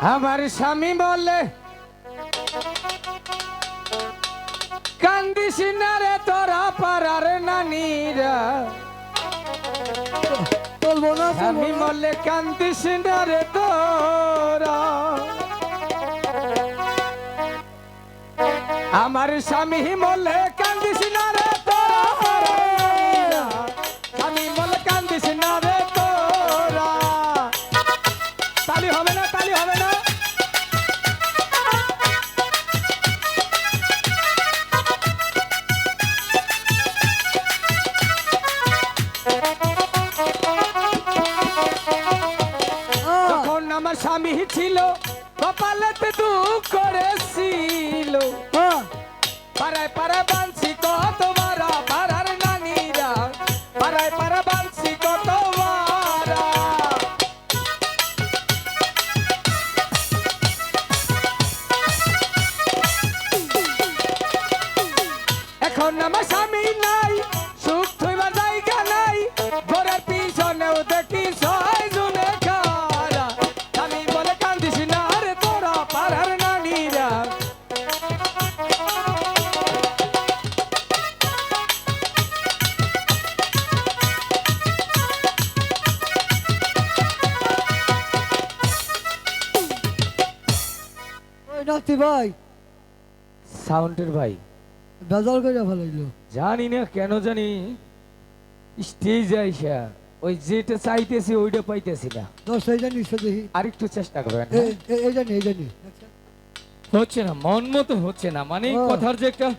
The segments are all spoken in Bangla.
আমার স্বামী বলে কান্দিস না রে তোরা পারার নানিরা বলব না স্বামী। বলে কান্দিস না রে তোরা আমার স্বামী বলে স্বামী ছিল কপালেতে দুঃখ করেছিল পাড়ায় পাড়ায় পাড়া বানছি কত বারা পাড়ার নানিরা। পাড়ায় পাড়া ওই ভাই। সাউন্ডের ভাই। বেজাল করে ফেলাইলো। জানি না কেন জানি। স্টেজ আইসা ওই যেটা চাইতেছি ওইটা পাইতেছি না। দশ এই জানি দেখি। আরেকটু চেষ্টা করবেন এ- এই জানি এই জানি। হচ্ছে না মন মতো হচ্ছে না। মানে কথার যে একটা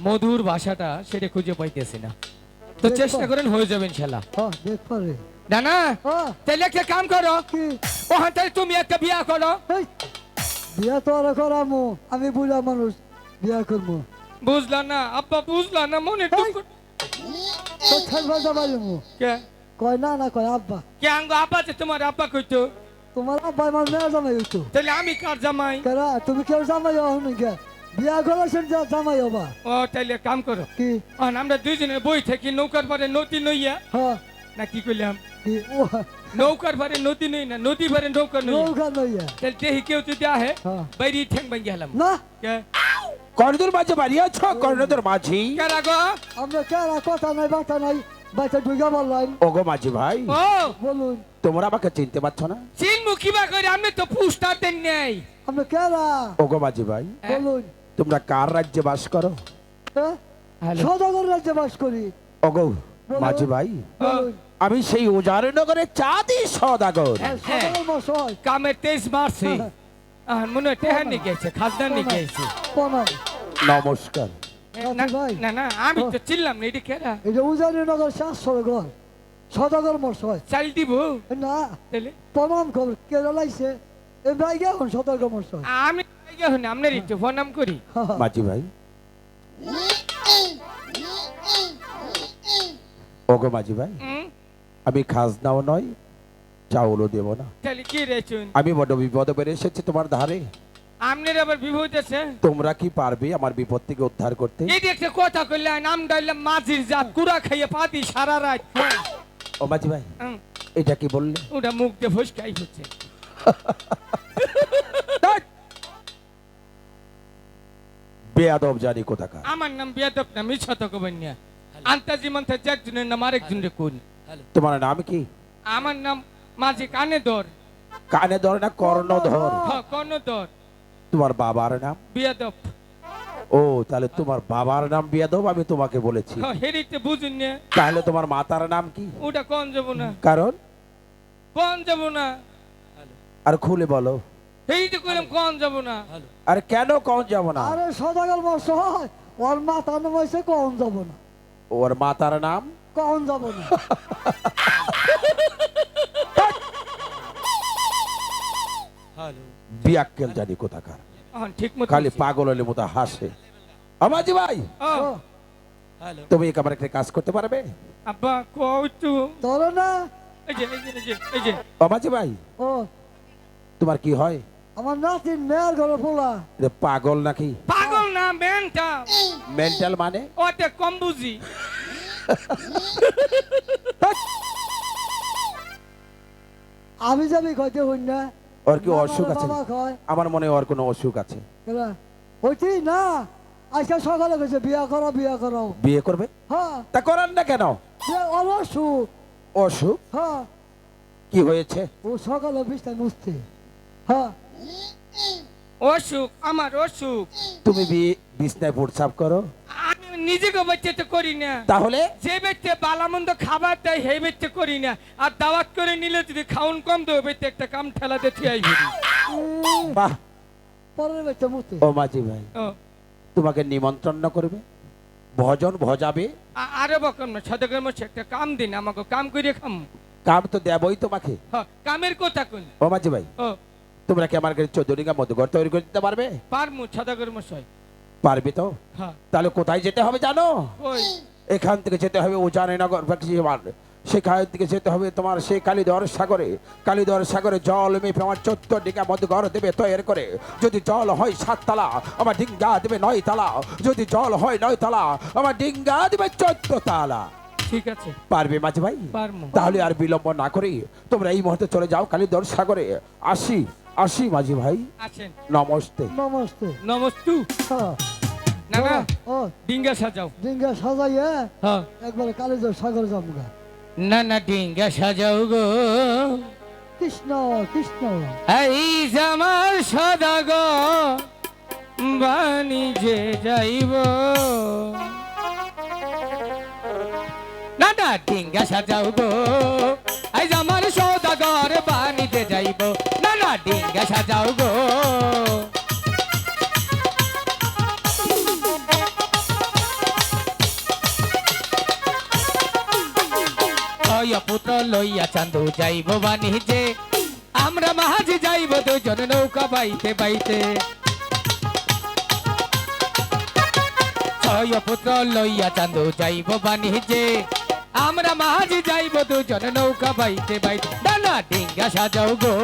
মধুর ভাষাটা সেটা খুঁজে পাইতেছি না। তো চেষ্টা করেন হয়ে যাবে ইনশাল্লাহ। হ্যাঁ দেখ পারে না না হ্যাঁ তাহলে একটা কাম করো। ওখান থেকে তুমি একটা বিয়া করো। বিয়া তো আর করামো আমি বুড়া মানুষ বিয়া করব বুঝলা না আব্বা বুঝলা না মনে এই। তো খেলবা যাবা কে? কয় না না কয় আব্বা। কে আঙ্গ? আব্বা যে তোমার আব্বা কইতো। তোমার আব্বা আমার মেয়ে জামাই হইতো। তাহলে আমি কার জামাই? কেরা তুমি কেউ জামাই হও নাকি বিয়া করেছেন যা জামাই হবা। ও তাইলে কাম করো। কি? আমরা দুইজনে বই থাকি নৌকার পরে নদী নইয়া। হ্যাঁ। না কি কইলাম নৌকার পরে নদী নই না নদী পরে নৌকা নই নৌকা তাহলে কেউ যদি আহে। বাইরি ঠ্যাং ভাঙ্গি গেলাম না কর্ণদের মাঝে বাড়ি আছো কর্ণদের মাঝি কারা গো আমরা কেরা কথা নাই বাতা নাই বাচ্চা ঢুকে বললাম ওগো মাঝি ভাই ও বলুন তোমরা আমাকে চিনতে পারছ না চিনমু কিবা করে আমি তো দেন নাই আমরা কেরা ওগো মাঝি ভাই বলুন তোমরা কার রাজ্যে বাস করো সদাগর রাজ্যে বাস করি ওগো মাঝি ভাই আমি সেই উজারনগরের চাঁদি সদাগর। মশাই কামের তেইশ মারছে। মনে হয় টেহার নিয়ে গেছে খাজনা নিয়ে গেছে। নমস্কার। না না আমি তো চিনলাম না এটা কেরা এই যে উজানি নগর শ্বাস সদাগর সদাগর মশাই চাল দিব? না তাহলে? প্রণাম কর কেরা লাইছে? এ ভাই এখন সদাগর আমি এখন আপনার একটু প্রণাম করি। মাঝি ভাই। ওগো মাঝি ভাই আমি খাজনাও নয় চাউলও দেব না। আমি বড় বিপদে বেড়ে এসেছি তোমার ধারে। আবার আছে? তোমরা কি পারবে আমার বিপদ থেকে উদ্ধার করতে? এই দেখতে কথা কইলে নাম ডাইলাম মাঝির জাত কুড়া খাইয়ে পাতি সারা রাত। ও মাঝি ভাই এটা কি বললে? ওটা মুখ দিয়ে ফসকাই হচ্ছে। বেয়াদব জানি কোথাকার। আমার নাম বিয়াদব না মিছা তো কবেন আন্তাজি মন্থে একজনের নাম আরেকজনের কোন? তোমার নাম কি? আমার নাম মাঝি কানে দর কানে ধর না কর্ণধর? হ্যাঁ কোন দর তোমার বাবার নাম? বিয়াদব। ও তাহলে তোমার বাবার নাম বিয়াদব আমি তোমাকে বলেছি। হেরিতে বুঝুন। না তাহলে তোমার মাতার নাম কি? ওটা কোন যাব না কারণ? কোন যাব না আর খুলে বলো। এই তো কইলাম কোন যাব না আর কেন কম যাব না আরে সদাগর মশাই ওর মাথা নমাইছে কখন যাব না ওর মাতার নাম? কখন যাব না বিয়াক্কেল জানি কোথাকার। খালি পাগল হলে মতো হাসে। আমাজি ভাই তুমি একেবারে একটা কাজ করতে পারবে? আব্বা তো ধরো না। এই যে এই যে এই যে আমাজি ভাই ও। তোমার কি হয়? আমার নাতিন মেয়ের ঘরে পোলা পাগল নাকি? না মেনটা মেন্টাল মানে ওতে কম বুঝি আমি যাবি কইতে হইন না ওর কি অসুখ আছে? আমার মনে হয় ওর কোনো অসুখ আছে। ওইটি না আজকে সকালে গেছে বিয়া করো বিয়া করো। বিয়ে করবে? হ্যাঁ। তা করার না কেন? অসুখ। অসুখ? হ্যাঁ। কি হয়েছে? ও সকালে বিছনায় মুছতে। হ্যাঁ। অসুখ আমার অসুখ। তুমি বি- বিছনায় প্রসাব করো। আমি নিজেকে বাচ্চা তো করি না। তাহলে? যে ব্যক্তি বালামন্দ খাবার দেয় সেই ব্যক্তি করি না। আর দাওয়াত করে নিলে যদি খাউন কম দেবে ব্যক্তি একটা কাম ঠেলা দিয়ে থিয়াই ভরি বাহ। পরের বেচে মুছতে ও মাঝি ভাই ও। তোমাকে নিমন্ত্রণ করবে। ভজন ভজাবে। আরে বকম না সদকের মধ্যে একটা কাম দিন আমাকে কাম করে খাম। কাম তো দেবই তোমাকে। হ, কামের কথা কই ও মাঝি ভাই ও। তোমরা কি আমার কাছে চোদ্দ ডিঙ্গা মধ্যঘর তৈরি করে দিতে পারবে? পারমু মশাই। পারবে তো? হ্যাঁ। তাহলে কোথায় যেতে হবে জানো? ওই। এখান থেকে যেতে হবে বা কি সেখান থেকে যেতে হবে তোমার সেই কালীদর সাগরে। কালীদর সাগরে জল মেপে আমার চোদ্দ ডিঙ্গা মধ্যঘর দেবে তৈরি করে। যদি জল হয় সাত তালা আমার ডিঙ্গা দেবে নয় তালা যদি জল হয় নয় তালা আমার ডিঙ্গা দেবে চোদ্দ তালা ঠিক আছে। পারবে মাঝি ভাই? তাহলে আর বিলম্ব না করি। তোমরা এই মুহূর্তে চলে যাও কালীদর সাগরে। আসি। আসি মাঝি ভাই। নমস্তে। নমস্তে। নমস্তু। হ্যাঁ। না না ও ডিঙ্গা সাজাও। ডিঙ্গা সাজাইয়ে হ্যাঁ? একবারে কালীদের সাগর যাব না না ডিঙ্গা সাজাও গো। কৃষ্ণ কৃষ্ণ। এই জামার সদাগ বাণিজ্যে যাইব। না না ডিঙ্গা সাজাও গো। এই জামার সদাগর বাণিজ্যে যাইব। সাজাও গো। পুত্র লইয়া চান্দু যাইব বাণিজ্যে আমরা মাঝে যাইব দুজন নৌকা বাইতে বাইতে। ছয় পুত্র লইয়া চান্দু যাইব বাণিজ্যে আমরা মাঝে যাইব দুজন নৌকা বাইতে বাইতে। ডানা ডিঙ্গা সাজাও গো।